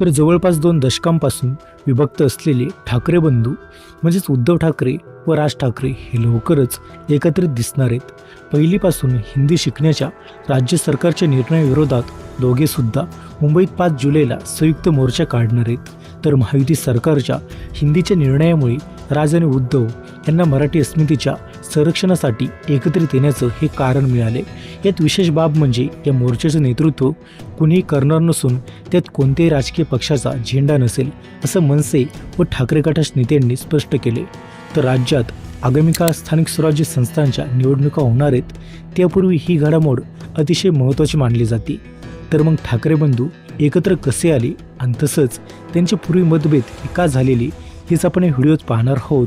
तर जवळपास दोन दशकांपासून विभक्त असलेले ठाकरे बंधू म्हणजेच उद्धव ठाकरे व राज ठाकरे हे लवकरच एकत्रित दिसणार आहेत. पहिलीपासून हिंदी शिकण्याच्या राज्य सरकारच्या निर्णयाविरोधात दोघेसुद्धा मुंबईत पाच जुलैला संयुक्त मोर्चा काढणार आहेत. तर महायुती सरकारच्या हिंदीच्या निर्णयामुळे राज आणि उद्धव यांना मराठी अस्मितेच्या संरक्षणासाठी एकत्रित येण्याचं हे कारण मिळाले. यात विशेष बाब म्हणजे या मोर्चाचं नेतृत्व कुणीही करणार नसून त्यात कोणत्याही राजकीय पक्षाचा झेंडा नसेल असं मनसे व ठाकरे गटाच्या नेत्यांनी स्पष्ट केले. तर राज्यात आगामी काळात स्थानिक स्वराज्य संस्थांच्या निवडणुका होणार आहेत. त्यापूर्वी ही घडामोड अतिशय महत्त्वाची मानली जाते. तर मग ठाकरे बंधू एकत्र कसे आले? आणि तसंच त्यांचे पूर्वी मतभेद का झालेली? हेच आपण या व्हिडिओत पाहणार आहोत.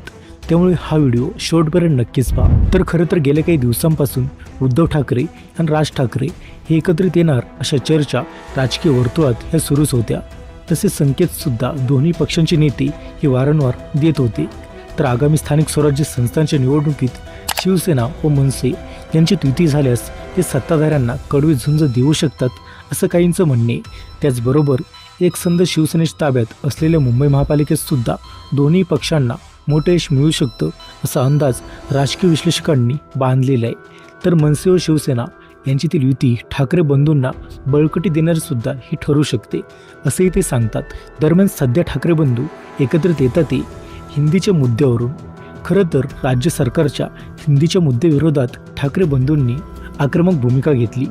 त्यामुळे हा व्हिडिओ शेवटपर्यंत नक्कीच पहा. तर खरं तर गेल्या काही दिवसांपासून उद्धव ठाकरे आणि राज ठाकरे हे एकत्रित येणार अशा चर्चा राजकीय वर्तुळात ह्या सुरूच होत्या. तसे संकेतसुद्धा दोन्ही पक्षांचे नेते हे वारंवार देत होते. तर आगामी स्थानिक स्वराज्य संस्थांच्या निवडणुकीत शिवसेना व मनसे यांची तुती झाल्यास ते सत्ताधाऱ्यांना कडवी झुंज देऊ शकतात असं काहींचं म्हणणे. त्याचबरोबर एक संद शिवसेनेच्या ताब्यात असलेल्या मुंबई महापालिकेत सुद्धा दोन्ही पक्षांना मोठं यश मिळू शकतं असा अंदाज राजकीय विश्लेषकांनी बांधलेला आहे. तर मनसे व शिवसेना यांच्यातील युती ठाकरे बंधूंना बळकटी देणारी सुद्धा ही ठरू शकते असेही ते सांगतात. दरम्यान सध्या ठाकरे बंधू एकत्रित येतात ते हिंदीच्या मुद्द्यावरून. खरं तर राज्य सरकारच्या हिंदीच्या मुद्द्याविरोधात ठाकरे बंधूंनी आक्रमक भूमिका घेतली.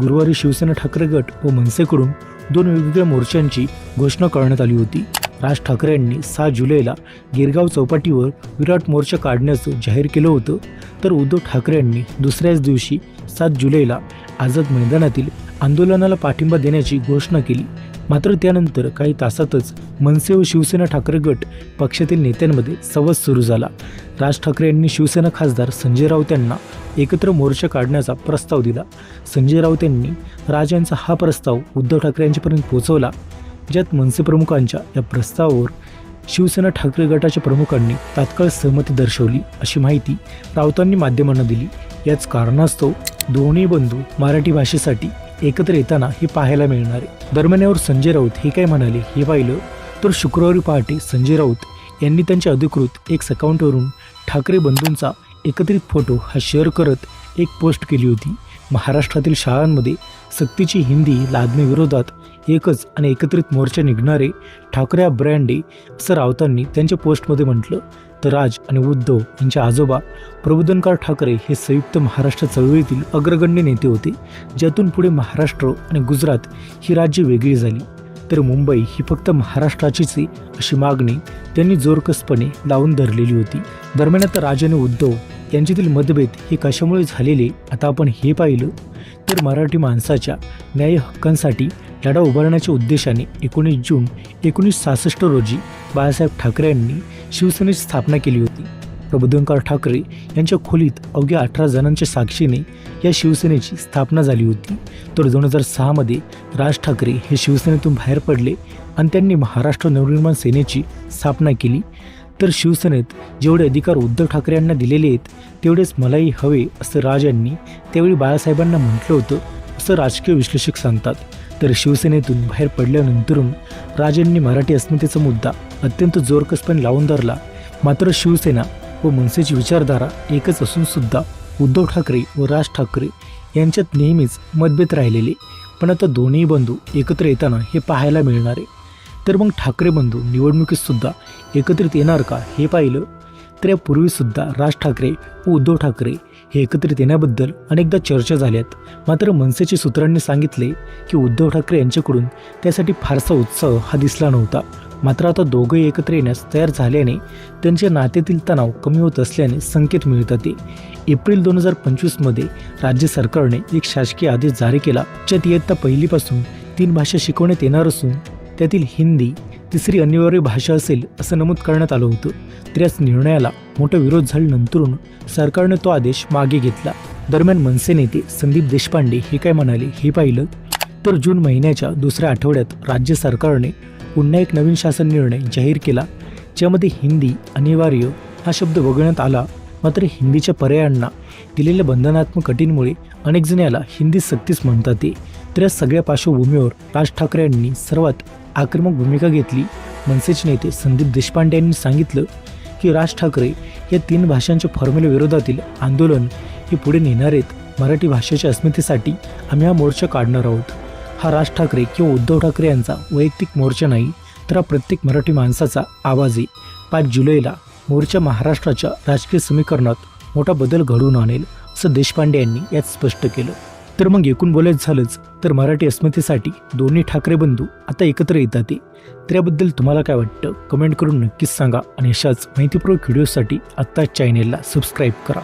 गुरुवारी शिवसेना ठाकरे गट व मनसेकडून दोन वेगवेगळ्या मोर्चांची घोषणा करण्यात आली होती. राज ठाकरे यांनी सहा जुलैला गिरगाव चौपाटीवर विराट मोर्चा काढण्याचं जाहीर केलं होतं. तर उद्धव ठाकरे यांनी दुसऱ्याच दिवशी सात जुलैला आझाद मैदानातील आंदोलनाला पाठिंबा देण्याची घोषणा केली. मात्र त्यानंतर काही तासातच मनसे व शिवसेना ठाकरे गट पक्षातील नेत्यांमध्ये संवाद सुरू झाला. राज ठाकरे यांनी शिवसेना खासदार संजय राऊत यांना एकत्र मोर्चा काढण्याचा प्रस्ताव दिला. संजय राऊत यांनी राज यांचा हा प्रस्ताव उद्धव ठाकरे यांच्यापर्यंत पोहोचवला. ज्यात मनसे प्रमुखांच्या या प्रस्तावावर शिवसेना ठाकरे गटाच्या प्रमुखांनी तात्काळ सहमती दर्शवली अशी माहिती राऊतांनी माध्यमांना दिली. याच कारणास्तव दोन्ही बंधू मराठी भाषेसाठी एकत्र येताना हे पाहायला मिळणार आहे. दरम्यान यावर संजय राऊत हे काय म्हणाले हे पाहिलं तर शुक्रवारी पहाटे संजय राऊत यांनी त्यांच्या अधिकृत एक अकाउंटवरून ठाकरे बंधूंचा एकत्रित फोटो हा शेअर करत एक पोस्ट केली होती. महाराष्ट्रातील शाळांमध्ये सक्तीची हिंदी लादण्याविरोधात एकच आणि एकत्रित मोर्चा निघणारे ठाकरे ब्रँडे असं रावतांनी त्यांच्या पोस्टमध्ये म्हटलं तर राज आणि उद्धव यांचे आजोबा प्रबोधनकार ठाकरे हे संयुक्त महाराष्ट्र चळवळीतील अग्रगण्य नेते होते ज्यातून पुढे महाराष्ट्र आणि गुजरात ही राज्य वेगळी झाली. तर मुंबई ही फक्त महाराष्ट्राचीच अशी मागणी त्यांनी जोरकसपणे लावून धरलेली होती. दरम्यान आता राज आणि उद्धव यांच्यातील मतभेद हे कशामुळे झालेले आता आपण हे पाहिलं? तर मराठी माणसाच्या न्याय हक्कांसाठी लढा उभारण्याच्या उद्देशाने एकोणीस जून एकोणीसशे सहासष्ट रोजी बाळासाहेब ठाकरे यांनी शिवसेनेची स्थापना केली होती. प्रबोधनकार ठाकरे यांच्या खोलीत अवघ्या अठरा जणांच्या साक्षीने या शिवसेनेची स्थापना झाली होती. तर दोन हजार सहामध्ये राज ठाकरे हे शिवसेनेतून बाहेर पडले आणि त्यांनी महाराष्ट्र नवनिर्माण सेनेची स्थापना केली. तर शिवसेनेत जेवढे अधिकार उद्धव ठाकरे यांना दिलेले आहेत तेवढेच मलाही हवे असं राज यांनी त्यावेळी बाळासाहेबांना म्हटलं होतं असं राजकीय विश्लेषक सांगतात. तर शिवसेनेतून बाहेर पडल्यानंतरून राज यांनी मराठी अस्मितेचा मुद्दा अत्यंत जोरकसपणे लावून धरला. मात्र शिवसेना व मनसेची विचारधारा एकच असून सुद्धा उद्धव ठाकरे व राज ठाकरे यांच्यात नेहमीच मतभेद राहिलेले. पण आता दोन्ही बंधू एकत्र येताना हे पाहायला मिळणार. आहे तर मग ठाकरे बंधू निवडणुकीतसुद्धा एकत्रित येणार का हे पाहिलं तर यापूर्वीसुद्धा राज ठाकरे व उद्धव ठाकरे हे एकत्रित येण्याबद्दल अनेकदा चर्चा झाल्यात. मात्र मनसेचे सूत्रांनी सांगितले की उद्धव ठाकरे यांच्याकडून त्यासाठी फारसा उत्साह हा दिसला नव्हता. मात्र आता दोघंही एकत्र येण्यास तयार झाल्याने त्यांच्या नात्यातील तणाव कमी होत असल्याने संकेत मिळतात. ते एप्रिल दोन हजार पंचवीसमध्ये राज्य सरकारने एक शासकीय आदेश जारी केला. ज्यात इयत्ता पहिलीपासून तीन भाषा शिकवण्यात येणार असून त्यातील हिंदी तिसरी अनिवार्य भाषा असेल असं नमूद करण्यात आलं होतं. तर याच निर्णयाला मोठा विरोध झाल्यानंतरून सरकारने तो आदेश मागे घेतला. दरम्यान मनसे नेते संदीप देशपांडे हे काय म्हणाले हे पाहिलं तर जून महिन्याच्या दुसऱ्या आठवड्यात राज्य सरकारने पुन्हा एक नवीन शासन निर्णय जाहीर केला ज्यामध्ये हिंदी अनिवार्य हा शब्द वगळण्यात आला. मात्र हिंदीच्या पर्यायांना दिलेल्या बंधनात्मक अटींमुळे अनेक जण याला हिंदी सक्तीच म्हणतात ते. तर या सगळ्या पार्श्वभूमीवर राज ठाकरे यांनी सर्वात आक्रमक भूमिका घेतली. मनसेचे नेते संदीप देशपांडे यांनी सांगितलं की राज ठाकरे या तीन भाषांच्या फॉर्म्युलेविरोधातील आंदोलन हे पुढे नेणार आहेत. मराठी भाषेच्या अस्मितेसाठी आम्ही हा मोर्चा काढणार आहोत. हा राज ठाकरे किंवा उद्धव ठाकरे यांचा वैयक्तिक मोर्चा नाही तर हा प्रत्येक मराठी माणसाचा आवाज आहे. पाच जुलैला मोर्चा महाराष्ट्राच्या राजकीय समीकरणात मोठा बदल घडवून आणेल असं देशपांडे यांनी यात स्पष्ट केलं. तर मग एकूण बोलायचं झालंच तर मराठी अस्मितेसाठी दोन्ही ठाकरे बंधू आता एकत्र येतात ते. तुम्हाला काय वाटतं कमेंट करून नक्कीच सांगा आणि अशाच माहितीपूर्वक व्हिडिओसाठी आत्ताच चॅनेलला सबस्क्राईब करा